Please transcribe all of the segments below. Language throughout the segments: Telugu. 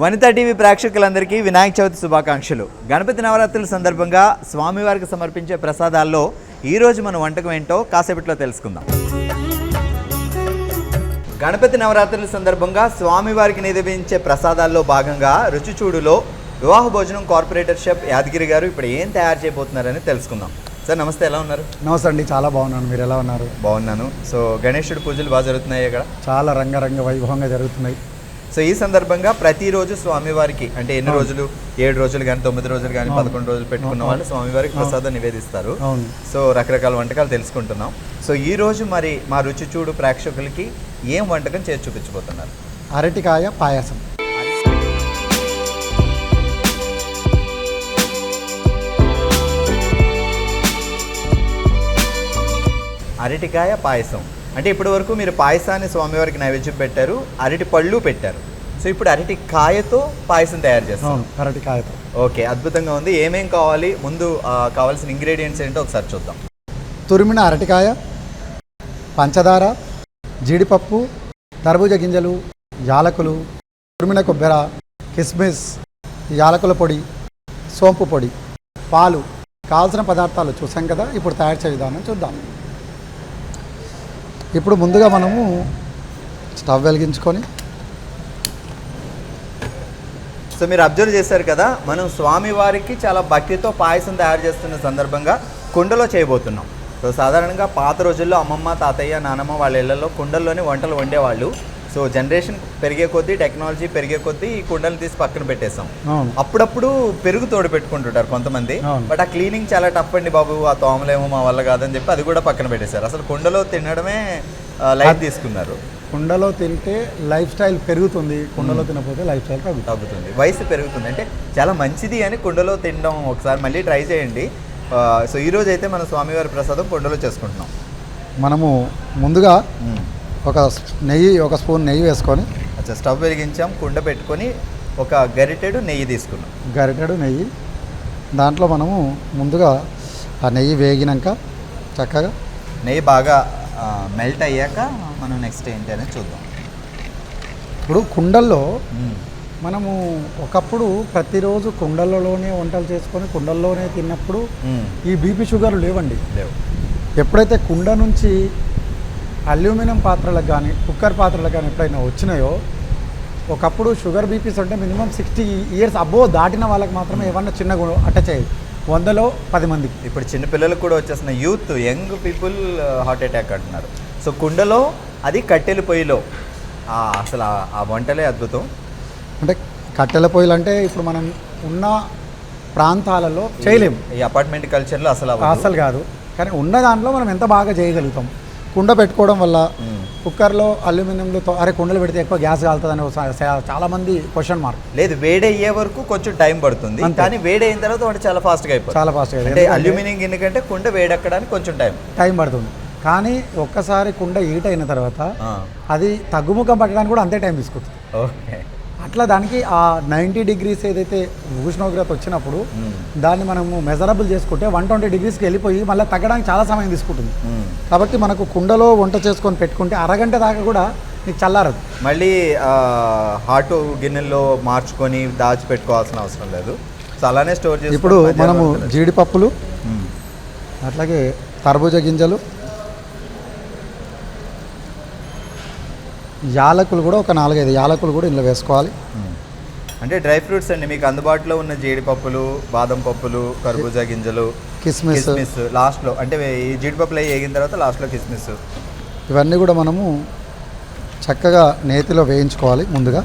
వనితా టీవీ ప్రేక్షకులందరికీ వినాయక చవితి శుభాకాంక్షలు. గణపతి నవరాత్రుల సందర్భంగా స్వామివారికి సమర్పించే ప్రసాదాల్లో ఈరోజు మన వంటకం ఏంటో కాసేపట్లో తెలుసుకుందాం. గణపతి నవరాత్రుల సందర్భంగా స్వామివారికి నివేదించే ప్రసాదాల్లో భాగంగా రుచిచూడులో వివాహ భోజనం కార్పొరేటర్ షెఫ్ యాదగిరి గారు ఇప్పుడు ఏం తయారు చేయబోతున్నారని తెలుసుకుందాం. సార్ నమస్తే ఎలా ఉన్నారు? నమస్తే అండి చాలా బాగున్నాను. మీరు ఎలా ఉన్నారు? బాగున్నాను. సో గణేశుడి పూజలు బాగా జరుగుతున్నాయి ఇక్కడ? చాలా రంగరంగ వైభవంగా జరుగుతున్నాయి. సో ఈ సందర్భంగా ప్రతిరోజు స్వామివారికి అంటే ఎన్ని రోజులు? ఏడు రోజులు కానీ తొమ్మిది రోజులు కానీ పదకొండు రోజులు పెట్టుకున్న వాళ్ళు స్వామివారికి ప్రసాదం నివేదిస్తారు. సో రకరకాల వంటకాలు తెలుసుకుంటున్నాం. సో ఈ రోజు మరి మా రుచి చూడు ప్రేక్షకులకి ఏం వంటకం చేసి చూపించబోతున్నారు? అరటికాయ పాయసం. అరటికాయ పాయసం. అంటే ఇప్పటి వరకు మీరు పాయసాన్ని స్వామివారికి నైవేద్యం పెట్టారు అరటి పళ్ళు పెట్టారు. సో ఇప్పుడు అరటి కాయతో పాయసం తయారు చేస్తాం అవును అరటికాయతో. ఓకే అద్భుతంగా ఉంది. ఏమేం కావాలి? ముందు కావాల్సిన ఇంగ్రీడియంట్స్ ఏంటో ఒకసారి చూద్దాం. తురిమిన అరటికాయ పంచదార జీడిపప్పు తర్బూజ గింజలు యాలకులు తురిమిన కొబ్బెర కిస్మిస్ యాలకుల పొడి సోంపు పొడి పాలు. కావాల్సిన పదార్థాలు చూసాం కదా ఇప్పుడు తయారు చేయ విధానం చూద్దాం. ఇప్పుడు ముందుగా మనము స్టవ్ వెలిగించుకొని సో మీరు అబ్జర్వ్ చేశారు కదా మనం స్వామివారికి చాలా భక్తితో పాయసం తయారు చేస్తున్న సందర్భంగా కుండలో చేయబోతున్నాం. సో సాధారణంగా పాత రోజుల్లో అమ్మమ్మ తాతయ్య నానమ్మ వాళ్ళ ఇళ్ళలో కుండల్లోనే వంటలు వండేవాళ్ళు. సో జనరేషన్ పెరిగే కొద్దీ టెక్నాలజీ పెరిగే కొద్దీ ఈ కుండలు తీసి పక్కన పెట్టేసాం అవును. అప్పుడప్పుడు పెరుగు తోడు పెట్టుకుంటుంటారు కొంతమంది. బట్ ఆ క్లీనింగ్ చాలా టఫ్ అండి బాబు ఆ తోమలేమో మా వల్ల కాదని చెప్పి అది కూడా పక్కన పెట్టేశారు. అసలు కుండలో తినడమే లైట్ తీసుకున్నారు. కుండలో తింటే లైఫ్ స్టైల్ పెరుగుతుంది కుండలో తినకపోతే లైఫ్ స్టైల్ తగ్గుతుంది. తగ్గుతుంది. వయసు పెరుగుతుంది. అంటే చాలా మంచిది అని కుండలో తినడం ఒకసారి మళ్ళీ ట్రై చేయండి. సో ఈ రోజు అయితే మన స్వామివారి ప్రసాదం కుండలో చేసుకుంటున్నాం. మనము ముందుగా ఒక నెయ్యి ఒక స్పూన్ నెయ్యి వేసుకొని అచ్చా స్టవ్ వెలిగించాం కుండ పెట్టుకొని ఒక గరిటెడు నెయ్యి తీసుకున్నాం. గరిటెడు నెయ్యి. దాంట్లో మనము ముందుగా ఆ నెయ్యి వేగినాక చక్కగా నెయ్యి బాగా మెల్ట్ అయ్యాక మనం నెక్స్ట్ ఏంటి అనేది చూద్దాం. ఇప్పుడు కుండల్లో. మనము ఒకప్పుడు ప్రతిరోజు కుండలలోనే వంటలు చేసుకొని కుండల్లోనే తిన్నప్పుడు. ఈ బీపీ షుగర్లు లేవండి. లేవు. ఎప్పుడైతే కుండ నుంచి అల్యూమినియం పాత్రలకు కానీ కుక్కర్ పాత్రలకు కానీ ఎప్పుడైనా వచ్చినాయో ఒకప్పుడు షుగర్ బీపీస్ అంటే మినిమం సిక్స్టీ ఇయర్స్ అబ్బో దాటిన వాళ్ళకి మాత్రమే ఏమన్నా చిన్నగా అటాచ్ అయ్యేది వందలో పది మందికి ఇప్పుడు చిన్న పిల్లలకు కూడా వచ్చేసిన youth young people heart attack అంటున్నారు. సో కుండలో అది కట్టెల పొయ్యిలో. అసలు ఆ- వంటలే అద్భుతం. అంటే కట్టెల పొయ్యిలు అంటే ఇప్పుడు మనం ఉన్న ప్రాంతాలలో చేయలేము. ఈ అపార్ట్మెంట్ కల్చర్లో అసలు. అసలు కాదు. కానీ ఉన్న దాంట్లో మనం ఎంత బాగా చేయగలుగుతాం? కుండ పెట్టుకోవడం వల్ల. కుక్కర్లో అల్యూమినియంలో అరే కుండలు పెడితే ఎక్కువ గ్యాస్ కాలుతుందని చాలా మంది క్వశ్చన్ మార్క్ లేదు వేడయ్యే వరకు కొంచెం టైం పడుతుంది. కానీ వేడైన తర్వాత వంట చాలా ఫాస్ట్గా అయిపోతుంది. చాలా ఫాస్ట్గా అంటే అల్యూమినియం గిన్నె కంటే కుండ వేడెక్కడానికి కొంచెం టైం. టైం పడుతుంది. కానీ ఒక్కసారి కుండ హీట్ అయిన తర్వాత అది తగ్గుముఖం పట్టడానికి కూడా అంతే టైం తీసుకుంటుంది. ఓకే. అట్లా దానికి ఆ నైంటీ డిగ్రీస్ ఏదైతే ఉష్ణోగ్రత వచ్చినప్పుడు. దాన్ని మనము మెజరబుల్ చేసుకుంటే వన్ ట్వంటీ డిగ్రీస్కి వెళ్ళిపోయి మళ్ళీ తగ్గడానికి చాలా సమయం తీసుకుంటుంది. కాబట్టి మనకు కుండలో వంట చేసుకొని పెట్టుకుంటే అరగంట దాకా కూడా నీకు చల్లారదు మళ్ళీ హాట్ గిన్నెల్లో మార్చుకొని దాచి పెట్టుకోవాల్సిన అవసరం లేదు సో అలానే స్టోర్ చేసుకొని ఇప్పుడు మనము. జీడిపప్పులు. అట్లాగే తర్బూజ గింజలు యాలకులు కూడా ఒక నాలుగైదు యాలకులు కూడా ఇందులో వేసుకోవాలి. అంటే డ్రై ఫ్రూట్స్ అండి మీకు అందుబాటులో ఉన్న జీడిపప్పులు బాదం పప్పులు కర్బూజా గింజలు కిస్మిస్. కిస్మిస్ లాస్ట్లో అంటే ఈ జీడిపప్పులు అవి వేగిన తర్వాత లాస్ట్లో కిస్మిస్. ఇవన్నీ కూడా మనము చక్కగా నేతిలో వేయించుకోవాలి ముందుగా.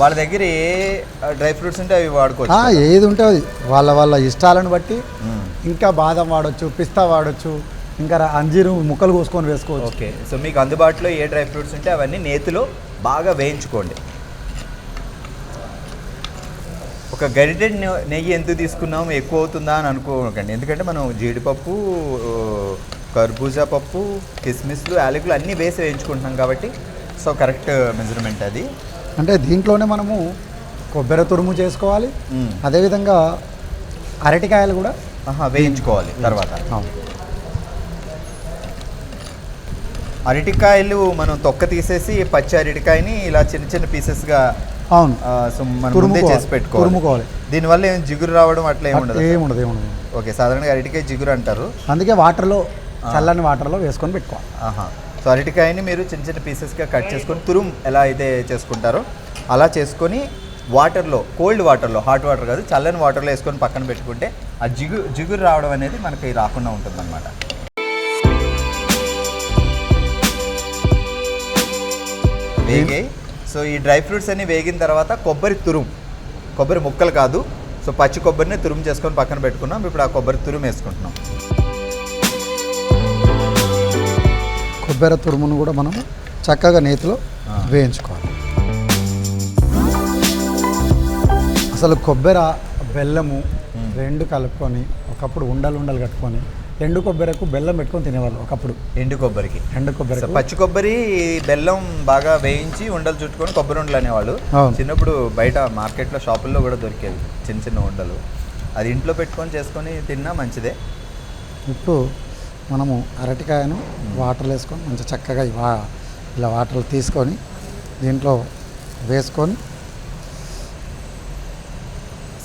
వాళ్ళ దగ్గర ఏ డ్రై ఫ్రూట్స్ ఉంటే అవి వాడుకోవచ్చు ఏది ఉంటే అది. వాళ్ళ వాళ్ళ ఇష్టాలను బట్టి. ఇంకా బాదం వాడచ్చు పిస్తా వాడచ్చు ఇంకా అంజీరు ముక్కలు కోసుకొని వేసుకోవచ్చు. ఓకే. సో మీకు అందుబాటులో ఏ డ్రై ఫ్రూట్స్ ఉంటే అవన్నీ నేతిలో బాగా వేయించుకోండి. ఒక గరిటెడ్ నెయ్యి ఎంత తీసుకున్నాం ఎక్కువ అవుతుందా అని అనుకోకండి. ఎందుకంటే మనం జీడిపప్పు కర్బూజా పప్పు కిస్మిస్లు యాలకులు అన్నీ వేసి వేయించుకుంటున్నాం కాబట్టి సో కరెక్ట్ మెజర్మెంట్ అది. అంటే దీంట్లోనే మనము కొబ్బరి తురుము చేసుకోవాలి. అదేవిధంగా అరటికాయలు కూడా వేయించుకోవాలి తర్వాత. అరటికాయలు మనం తొక్క తీసేసి పచ్చి అరటికాయని ఇలా చిన్న చిన్న పీసెస్గా అవును. సో మనం ముందే. చేసి పెట్టుకోవాలి. దీనివల్ల ఏం జిగురు రావడం అట్లా ఏమి ఉండదు ఏముండదు ఏముండదు ఓకే సాధారణంగా అరటికాయ జిగురు అంటారు. అందుకే వాటర్లో చల్లని వాటర్లో వేసుకొని పెట్టుకోవాలి. ఆహా. సో అరటికాయని మీరు చిన్న చిన్న పీసెస్గా కట్ చేసుకొని తురుం ఎలా అయితే చేసుకుంటారో అలా చేసుకొని వాటర్లో కోల్డ్ వాటర్లో హాట్ వాటర్ కాదు చల్లని వాటర్లో వేసుకొని పక్కన పెట్టుకుంటే ఆ జిగు జిగురు రావడం అనేది మనకి రాకుండా ఉంటుందన్నమాట. వేగాయి. సో ఈ డ్రై ఫ్రూట్స్ అన్ని వేగిన తర్వాత కొబ్బరి తురుం కొబ్బరి ముక్కలు కాదు. సో పచ్చి కొబ్బరిని తురుము చేసుకొని పక్కన పెట్టుకున్నాం. ఇప్పుడు ఆ కొబ్బరి తురుము వేసుకుంటున్నాం. కొబ్బరి తురుమును కూడా మనం చక్కగా నేతిలో. వేయించుకోవాలి. అసలు కొబ్బరి బెల్లము రెండు కలుపుకొని ఒకప్పుడు ఉండలు ఉండలు కట్టుకొని ఎండు కొబ్బరకు బెల్లం పెట్టుకొని తినేవాళ్ళు ఒకప్పుడు. ఎండు కొబ్బరికి. ఎండు కొబ్బరి పచ్చి కొబ్బరి బెల్లం బాగా వేయించి ఉండలు చుట్టుకొని కొబ్బరి ఉండలు అనేవాళ్ళు. చిన్నప్పుడు బయట మార్కెట్లో షాపుల్లో కూడా దొరికేది చిన్న చిన్న ఉండలు. అది ఇంట్లో పెట్టుకొని చేసుకొని తిన్నా మంచిదే. ఇప్పుడు మనము అరటికాయను వాటర్లో వేసుకొని మంచి చక్కగా ఇలా వాటర్లో తీసుకొని దీంట్లో వేసుకొని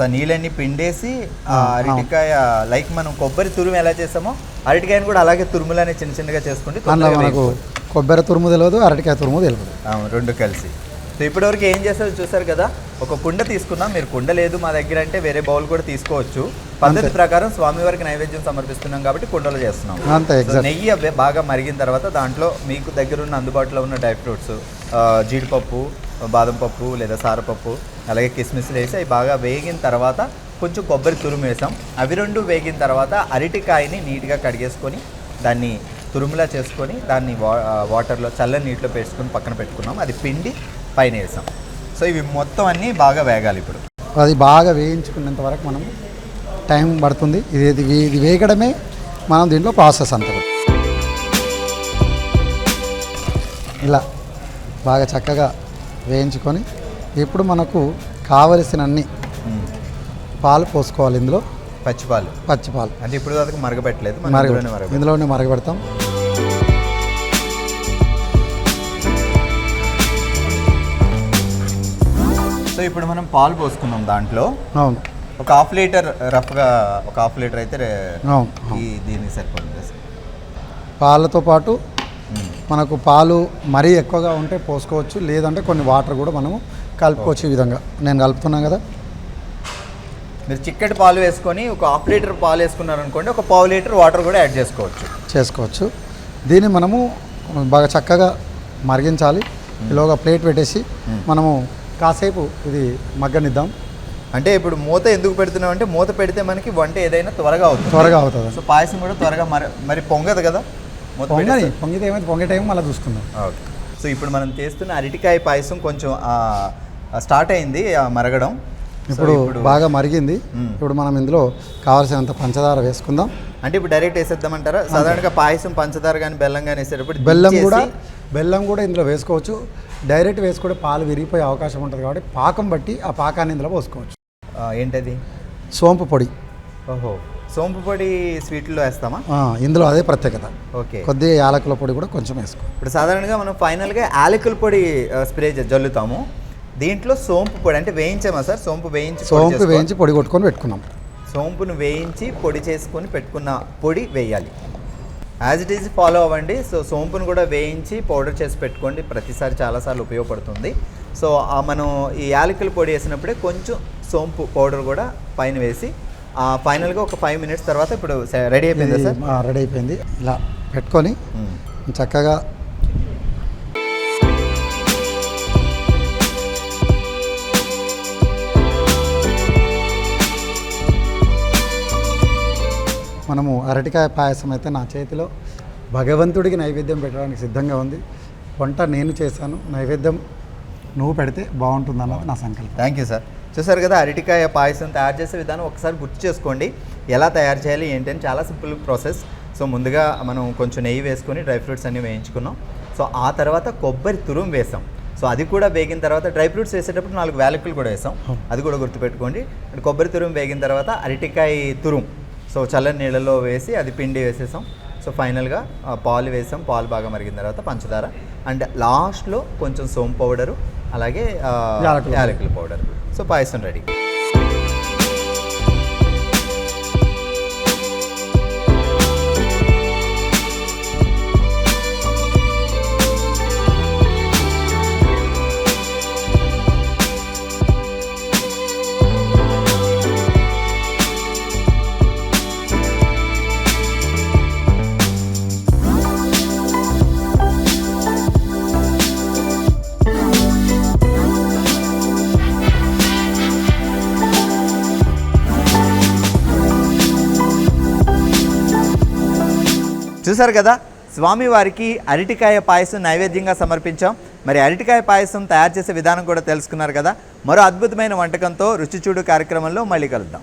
సో నీళ్ళన్నీ పిండేసి ఆ అరటికాయ లైక్ మనం కొబ్బరి తురుము ఎలా చేసామో అరటికాయని కూడా అలాగే తురుములనే చిన్న చిన్నగా చేసుకుంటే అందులో మనకు. కొబ్బరి తురుము తెలియదు అరటికాయ తురుము తెలియదు అవును రెండు కలిసి. సో ఇప్పటివరకు ఏం చేస్తారో చూసారు కదా ఒక కుండ తీసుకున్నాం. మీరు కుండ లేదు మా దగ్గర అంటే వేరే బౌల్ కూడా తీసుకోవచ్చు. పద్ధతి. ప్రకారం స్వామివారికి నైవేద్యం సమర్పిస్తున్నాం కాబట్టి కుండలో చేస్తున్నాం. నెయ్యి అవి బాగా మరిగిన తర్వాత దాంట్లో మీకు దగ్గర ఉన్న అందుబాటులో ఉన్న డ్రై ఫ్రూట్స్ జీడిపప్పు బాదం పప్పు లేదా సారపప్పు అలాగే కిస్మిస్లు వేసి అవి బాగా వేగిన తర్వాత కొంచెం కొబ్బరి తురుము వేసాం. అవి రెండు వేగిన తర్వాత అరటికాయని నీట్గా కడిగేసుకొని దాన్ని తురుములా చేసుకొని దాన్ని వా వాటర్లో చల్లని నీటిలో వేసుకొని పక్కన పెట్టుకున్నాం. అది పిండి పైన వేసాం. సో ఇవి మొత్తం అన్నీ బాగా వేగాలి ఇప్పుడు. అది బాగా వేయించుకున్నంత వరకు మనం టైం పడుతుంది. ఇది ఇది ఇది వేగడమే మనం దీంట్లో ప్రాసెస్ అంతా. ఇలా బాగా చక్కగా వేయించుకొని ఇప్పుడు మనకు కావలసిన అన్ని ఉమ్. పాలు పోసుకోవాలి ఇందులో. పచ్చిపాలు. పచ్చి పాలు అంటే ఇప్పుడు దాకా మరగబెట్టలేదు మనం మరగ ఇందులోనే మరగబెడతాం. సో ఇప్పుడు మనం పాలు పోసుకున్నాం దాంట్లో. అవును. ఒక హాఫ్ లీటర్ రఫ్గా ఒక హాఫ్ లీటర్ అయితే. దీనికి సరిపోతుంది. పాలతో పాటు. మనకు పాలు మరీ ఎక్కువగా ఉంటే పోసుకోవచ్చు లేదంటే కొన్ని వాటర్ కూడా మనము కలుపుకోవచ్చు ఈ విధంగా. నేను కలుపుతున్నాను కదా? మీరు చిక్కటి పాలు వేసుకొని ఒక హాఫ్ లీటర్ పాలు వేసుకున్నారు అనుకోండి ఒక పావు లీటర్ వాటర్ కూడా యాడ్ చేసుకోవచ్చు. చేసుకోవచ్చు. దీన్ని మనము బాగా చక్కగా మరిగించాలి. ఇలాగ ప్లేట్ పెట్టేసి. మనము కాసేపు ఇది మగ్గనిద్దాం. అంటే ఇప్పుడు మూత ఎందుకు పెడుతున్నాం అంటే మూత పెడితే మనకి వంట ఏదైనా త్వరగా అవుతుంది. త్వరగా అవుతుంది. సో పాయసం కూడా త్వరగా మరి మరి పొంగదు కదా? మూత పొంగని పొంగితే ఏమైతే పొంగే టైం మళ్ళీ చూసుకుందాం. ఓకే. సో ఇప్పుడు మనం చేస్తున్న అరటికాయ పాయసం కొంచెం స్టార్ట్ అయింది మరగడం. ఇప్పుడు బాగా మరిగింది. ఇప్పుడు మనం ఇందులో కావాల్సినంత పంచదార వేసుకుందాం. అంటే ఇప్పుడు డైరెక్ట్ వేసేద్దామంటారా? సాధారణంగా పాయసం పంచదార కానీ బెల్లం కానీ వేసేటప్పుడు బెల్లం కూడా బెల్లం కూడా ఇందులో వేసుకోవచ్చు. డైరెక్ట్ వేసుకుంటే పాలు విరిగిపోయే అవకాశం ఉంటుంది కాబట్టి పాకం బట్టి ఆ పాకాన్ని ఇందులో పోసుకోవచ్చు. ఏంటది? సోంపు పొడి. ఓహో. సోంపు పొడి స్వీట్లో వేస్తామా? ఇందులో అదే ప్రత్యేకత. ఓకే. కొద్దిగా యాలకుల పొడి కూడా కొంచెం వేసుకో. ఇప్పుడు సాధారణంగా మనం ఫైనల్గా యాలకుల పొడి స్ప్రే జల్లుతాము. దీంట్లో సోంపు పొడి అంటే వేయించామా సార్? సోంపు వేయించి సోంపు వేయించి పొడి కొట్టుకొని పెట్టుకున్నాం. సోంపును వేయించి పొడి చేసుకొని పెట్టుకున్న పొడి వేయాలి. యాజ్ ఇట్ ఈజ్ ఫాలో అవ్వండి. సో సోంపును కూడా వేయించి పౌడర్ చేసి పెట్టుకోండి. ప్రతిసారి చాలాసార్లు ఉపయోగపడుతుంది. సో మనం ఈ యాలకుల పొడి వేసినప్పుడే కొంచెం సోంపు పౌడర్ కూడా పైన వేసి ఆ ఫైనల్గా ఒక ఫైవ్ మినిట్స్ తర్వాత ఇప్పుడు రెడీ అయిపోయిందా సార్? రెడీ అయిపోయింది. ఇలా పెట్టుకొని. చక్కగా మనము అరటికాయ పాయసం అయితే నా చేతిలో భగవంతుడికి నైవేద్యం పెట్టడానికి సిద్ధంగా ఉంది. వంట నేను చేశాను. నైవేద్యం నువ్వు పెడితే బాగుంటుందన్నది నా సంకల్పం. థ్యాంక్ యూ సార్ చూసారు కదా అరటికాయ పాయసం తయారు చేసే విధానం ఒకసారి గుర్తు చేసుకోండి. ఎలా తయారు చేయాలి ఏంటి అని చాలా సింపుల్ ప్రాసెస్. సో ముందుగా మనం కొంచెం నెయ్యి వేసుకొని డ్రై ఫ్రూట్స్ అన్ని వేయించుకున్నాం. సో ఆ తర్వాత కొబ్బరి తురుం వేసాం. సో అది కూడా వేగిన తర్వాత డ్రై ఫ్రూట్స్ వేసేటప్పుడు నాలుగు వేలకులు కూడా వేసాం. అది కూడా గుర్తుపెట్టుకోండి. అండ్ కొబ్బరి తురుం వేగిన తర్వాత అరటికాయ తురుం సో చల్లని నీళ్ళలో వేసి అది పిండి వేసేసాం. సో ఫైనల్గా పాలు వేసాం. పాలు బాగా మరిగిన తర్వాత పంచదార. అండ్ లాస్ట్లో కొంచెం సోమ్ పౌడరు అలాగే యాలకుల పౌడర్. సో పాయసం రెడీ. చూసారు కదా? స్వామివారికి అరటికాయ పాయసం నైవేద్యంగా సమర్పించాం. మరి అరటికాయ పాయసం తయారు చేసే విధానం కూడా తెలుసుకున్నారు కదా? మరో అద్భుతమైన వంటకంతో రుచి చూడు కార్యక్రమంలో మళ్ళీ కలుద్దాం.